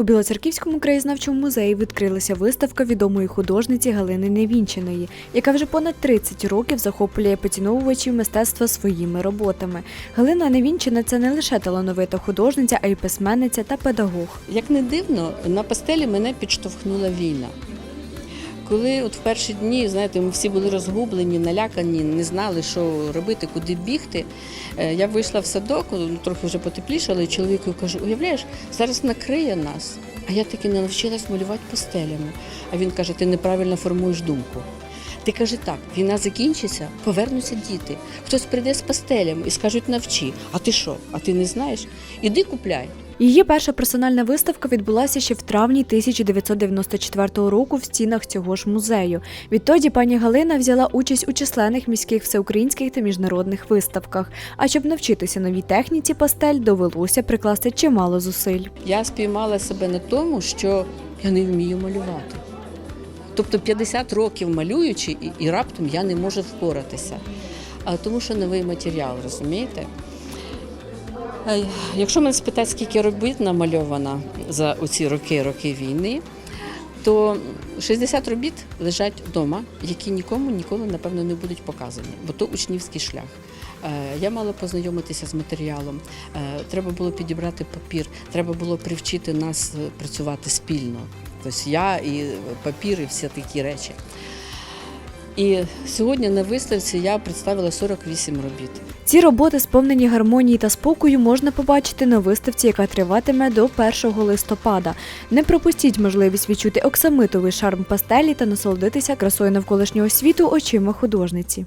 У Білоцерківському краєзнавчому музеї відкрилася виставка відомої художниці Галини Невінчиної, яка вже понад 30 років захоплює поціновувачів мистецтва своїми роботами. Галина Невінчина це не лише талановита художниця, а й письменниця та педагог. Як не дивно, на пастелі мене підштовхнула війна. Коли от в перші дні, знаєте, ми всі були розгублені, налякані, не знали, що робити, куди бігти. е, Я вийшла в садок, ну, трохи вже потеплішало, і чоловіку кажу, уявляєш, зараз накриє нас. А я таки не навчилась малювати пастелями. А він каже, ти неправильно формуєш думку. Ти каже так, війна закінчиться, повернуться діти. Хтось прийде з пастелями і скажуть навчи. А ти що? А ти не знаєш? Іди купляй. Її перша персональна виставка відбулася ще в травні 1994 року в стінах цього ж музею. Відтоді пані Галина взяла участь у численних міських всеукраїнських та міжнародних виставках. А щоб навчитися новій техніці пастель, довелося прикласти чимало зусиль. Я спіймала себе на тому, що я не вмію малювати. Тобто 50 років малюючи, і, раптом я не можу впоратися. Тому що новий матеріал, розумієте? Якщо мене спитати, скільки робіт намальовано за оці роки, роки війни, то 60 робіт лежать вдома, які нікому ніколи, напевно, не будуть показані, бо то учнівський шлях. Е, Я мала познайомитися з матеріалом, е, треба було підібрати папір, треба було привчити нас е, працювати спільно. Тобто я і папір, і всі такі речі. І сьогодні на виставці я представила 48 робіт. Ці роботи, сповнені гармонії та спокою, можна побачити на виставці, яка триватиме до 1 листопада. Не пропустіть можливість відчути оксамитовий шарм пастелі та насолодитися красою навколишнього світу очима художниці.